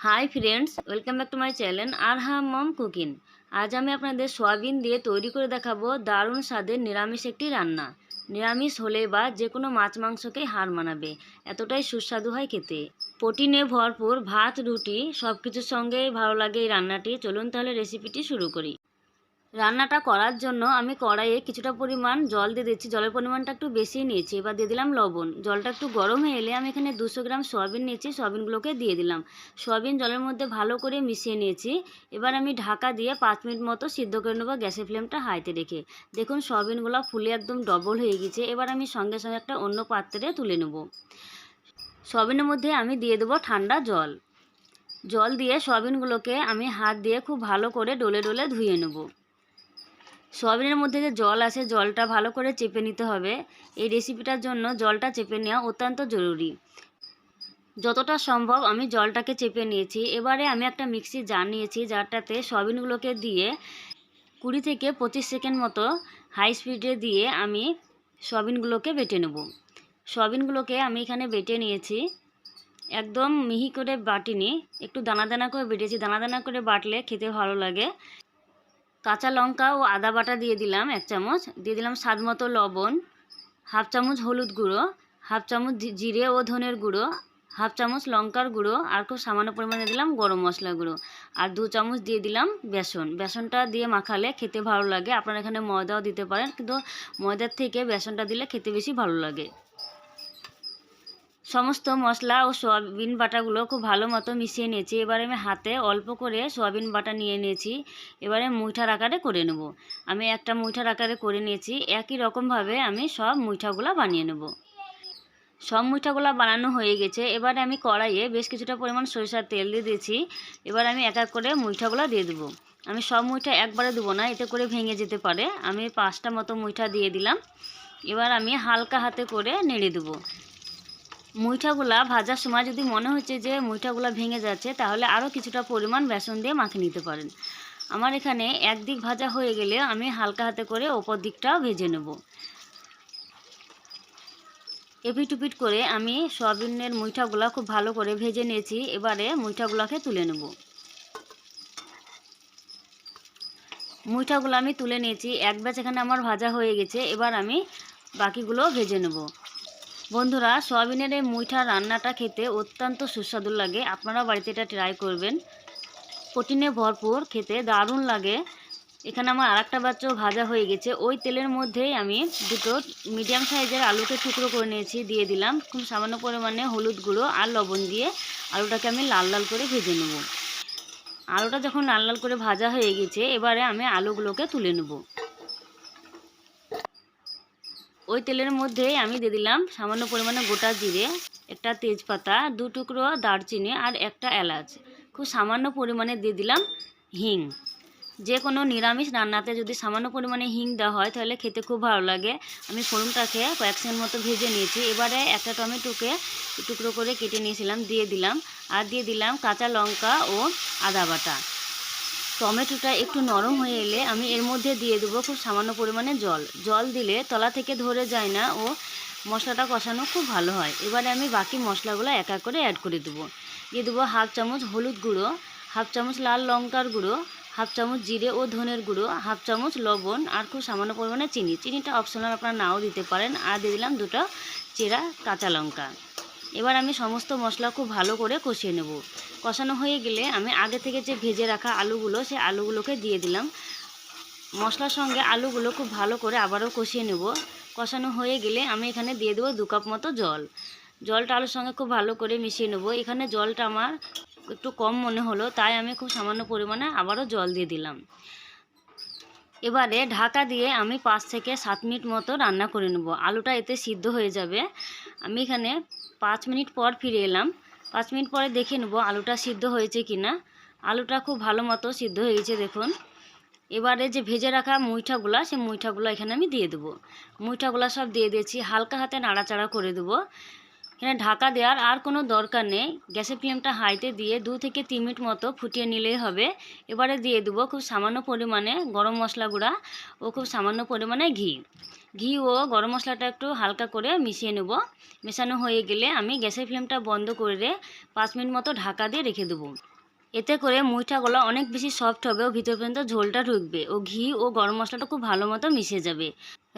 Hi friends welcome back to my channel আর হাম mom cooking আজ আমি আপনাদের সয়াবিন দিয়ে তৈরি করে দেখাবো দারুণ স্বাদের নিরামিষ একটি রান্না। নিরামিষ হলে বা যে কোনো মাছ মাংসকেই হার মানাবে, এতটাই সুস্বাদু হয় খেতে। প্রোটিনে ভরপুর ভাত, রুটি সব কিছুর সঙ্গেই ভালো লাগে এই রান্নাটি। চলুন তাহলে রেসিপিটি শুরু করি। রান্নাটা করার জন্য আমি কড়াইয়ে কিছুটা পরিমাণ জল দিয়ে দিচ্ছি। জলের পরিমাণটা একটু বেশি নিয়েছি। এবার দিয়ে দিলাম লবণ। জলটা একটু গরম হয়ে এলে আমি এখানে দুশো গ্রাম সয়াবিন নিয়েছি। সয়াবিনগুলোকে দিয়ে দিলাম। সয়াবিন জলের মধ্যে ভালো করে মিশিয়ে নিয়েছি। এবার আমি ঢাকা দিয়ে পাঁচ মিনিট মতো সিদ্ধ করে নেব গ্যাসের ফ্লেমটা হাইতে রেখে। দেখুন, সয়াবিনগুলো ফুলে একদম ডবল হয়ে গেছে এবার আমি সঙ্গে সঙ্গে একটা অন্য পাত্রে তুলে নেব। সয়াবিনের মধ্যে আমি দিয়ে দেবো ঠান্ডা জল। জল দিয়ে সয়াবিনগুলোকে আমি হাত দিয়ে খুব ভালো করে ডলে ডলে ধুয়ে নেব। সয়াবিনের মধ্যে যে জল আছে, জলটা ভালো করে চেপে নিতে হবে। এই রেসিপিটার জন্য জলটা চেপে নেওয়া অত্যন্ত জরুরি। যতটা সম্ভব আমি জলটাকে চেপে নিয়েছি। এবারে আমি একটা মিক্সি জার নিয়েছি, জারটাতে সয়াবিনগুলোকে দিয়ে কুড়ি থেকে পঁচিশ সেকেন্ড মতো হাই স্পিডে দিয়ে আমি সয়াবিনগুলোকে বেটে নেব। সয়াবিনগুলোকে আমি এখানে বেটে নিয়েছি। একদম মিহি করে বাটিনি, একটু দানা দানা করে বেটেছি। দানা দানা করে বাটলে খেতে ভালো লাগে। কাঁচা লঙ্কা ও আদা বাটা দিয়ে দিলাম এক চামচ। দিয়ে দিলাম স্বাদ মতো লবণ, হাফ চামচ হলুদ গুঁড়ো, হাফ চামচ জিরে ও ধনের গুঁড়ো, হাফ চামচ লঙ্কার গুঁড়ো আর খুব সামান্য পরিমাণে দিলাম গরম মশলা গুঁড়ো। আর দু চামচ দিয়ে দিলাম বেসন। বেসনটা দিয়ে মাখালে খেতে ভালো লাগে। আপনারা এখানে ময়দাও দিতে পারেন, কিন্তু ময়দার থেকে বেসনটা দিলে খেতে বেশি ভালো লাগে। সমস্ত মশলা ও সয়াবিন বাটাগুলো খুব ভালো মতো মিশিয়ে নিয়েছি। এবারে আমি হাতে অল্প করে সয়াবিন বাটা নিয়ে নিয়েছি। এবারে মুইঠার আকারে করে নেব। আমি একটা মুইঠার আকারে করে নিয়েছি। একই রকমভাবে আমি সব মুইঠাগুলো বানিয়ে নেব। সব মুইঠাগুলো বানানো হয়ে গেছে। এবারে আমি কড়াইয়ে বেশ কিছুটা পরিমাণ সরিষার তেল দিয়ে দিয়েছি। এবার আমি এক এক করে মুইঠাগুলো দিয়ে দেবো। আমি সব মুইঠা একবারে দেবো না, এতে করে ভেঙে যেতে পারে। আমি পাঁচটা মতো মুইঠা দিয়ে দিলাম। এবার আমি হালকা হাতে করে নেড়ে দেবো। মুইঠাগুলা ভাজার সময় যদি মনে হচ্ছে যে মুইঠাগুলা ভেঙে যাচ্ছে, তাহলে আরও কিছুটা পরিমাণ বেসন দিয়ে মাখিয়ে নিতে পারেন। আমার এখানে একদিক ভাজা হয়ে গেলে আমি হালকা হাতে করে ওপর দিকটাও ভেজে নেব। এপিটুপিট করে আমি সয়াবিনের মুইঠাগুলা খুব ভালো করে ভেজে নিয়েছি, এবারে মুইঠাগুলাকে তুলে নেব। মুইঠাগুলো আমি তুলে নিয়েছি, এক ব্যাচ এখানে আমার ভাজা হয়ে গেছে, এবার আমি বাকিগুলো ভেজে নেব। বন্ধুরা, সয়াবিনের এই মুইঠা রান্নাটা খেতে অত্যন্ত সুস্বাদু লাগে। আপনারা বাড়িতে এটা ট্রাই করবেন। প্রোটিনে ভরপুর, খেতে দারুণ লাগে। এখানে আমার আরেকটা বাচ্চাও ভাজা হয়ে গেছে। ওই তেলের মধ্যেই আমি দুটো মিডিয়াম সাইজের আলুকে টুকরো করে নিয়েছি, দিয়ে দিলাম। খুব সামান্য পরিমাণে হলুদ গুঁড়ো আর লবণ দিয়ে আলুটাকে আমি লাল লাল করে ভেজে নেব। আলুটা যখন লাল লাল করে ভাজা হয়ে গেছে, এবারে আমি আলুগুলোকে তুলে নেব। ওই তেলের মধ্যে আমি দিয়ে দিলাম সামান্য পরিমাণে গোটা জিরে, একটা তেজপাতা, দু টুকরো দারচিনি আর একটা এলাচ। খুব সামান্য পরিমাণে দিয়ে দিলাম হিং। যে কোনো নিরামিষ রান্নাতে যদি সামান্য পরিমাণে হিং দেওয়া হয় তাহলে খেতে খুব ভালো লাগে। আমি ফোড়নটাকে কয়েক সেকেন্ড মতো ভেজে নিয়েছি। এবারে একটা টমেটোকে টুকরো করে কেটে নিয়েছিলাম, দিয়ে দিলাম। আর দিয়ে দিলাম কাঁচা লঙ্কা ও আদা বাটা। টমেটোটা একটু নরম হয়ে এলে আমি এর মধ্যে দিয়ে দেবো খুব সামান্য পরিমাণে জল। জল দিলে তলা থেকে ধরে যায় না ও মশলাটা কষানো খুব ভালো হয়। এবারে আমি বাকি মশলাগুলো এক এক করে অ্যাড করে দেবো। দিয়ে দেবো হাফ চামচ হলুদ গুঁড়ো, হাফ চামচ লাল লঙ্কার গুঁড়ো, হাফ চামচ জিরে ও ধনের গুঁড়ো, হাফ চামচ লবণ আর খুব সামান্য পরিমাণে চিনি। চিনিটা অপশনাল আপনারা নাও দিতে পারেন। আর দিয়ে দিলাম দুটো চেরা কাঁচা লঙ্কা। এবার আমি সমস্ত মশলা খুব ভালো করে কষিয়ে নেব। কষানো হয়ে গেলে আমি আগে থেকে যে ভেজে রাখা আলুগুলো সেই আলুগুলোকে দিয়ে দিলাম। মশলার সঙ্গে আলুগুলো খুব ভালো করে আবারও কষিয়ে নেব। কষানো হয়ে গেলে আমি এখানে দিয়ে দেবো দু কাপ মতো জল। জলটা আলুর সঙ্গে খুব ভালো করে মিশিয়ে নেব। এখানে জলটা আমার একটু কম মনে হলো, তাই আমি খুব সামান্য পরিমাণে আবারও জল দিয়ে দিলাম। এবারে ঢাকা দিয়ে আমি পাঁচ থেকে সাত মিনিট মতো রান্না করে নেব। আলুটা এতে সিদ্ধ হয়ে যাবে। আমি এখানে পাঁচ মিনিট পর ফিরে এলাম। পাঁচ মিনিট পরে দেখে নেব আলুটা সিদ্ধ হয়েছে কি না আলুটা খুব ভালো মতো সিদ্ধ হয়ে গেছে, দেখুন। এবারে যে ভেজে রাখা মুইঠাগুলা, সেই মুইঠাগুলো এখানে আমি দিয়ে দেবো। মুইঠাগুলো সব দিয়ে দিয়েছি, হালকা হাতে নাড়াচাড়া করে দেবো। এখানে ঢাকা দেওয়ার আর কোনো দরকার নেই। গ্যাসের ফ্লেমটা হাইতে দিয়ে দু থেকে তিন মিনিট মতো ফুটিয়ে নিলেই হবে। এবারে দিয়ে দেবো খুব সামান্য পরিমাণে গরম মশলা গুঁড়া ও খুব সামান্য পরিমাণে ঘি। ঘি ও গরম মশলাটা একটু হালকা করে মিশিয়ে নেব। মেশানো হয়ে গেলে আমি গ্যাসের ফ্লেমটা বন্ধ করে পাঁচ মিনিট মতো ঢাকা দিয়ে রেখে দেবো। এতে করে মুইঠাগুলো অনেক বেশি সফট হবে, ও ভিতর পর্যন্ত ঝোলটা ঢুকবে। ও ঘি ও গরম মশলাটা খুব ভালো মতো মিশে যাবে।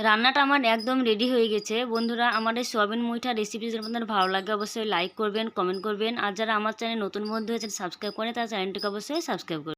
রান্নাটা আমার একদম রেডি হয়ে গেছে। বন্ধুরা, আমার এই সোয়াবিন মুইঠা রেসিপি যদি আপনাদের ভালো লাগে, অবশ্যই লাইক করবেন কমেন্ট করবেন। আর যারা আমার চ্যানেল নতুন বন্ধু হয়েছেন সাবস্ক্রাইব করেন তার চ্যানেলটিকে অবশ্যই সাবস্ক্রাইব করবেন।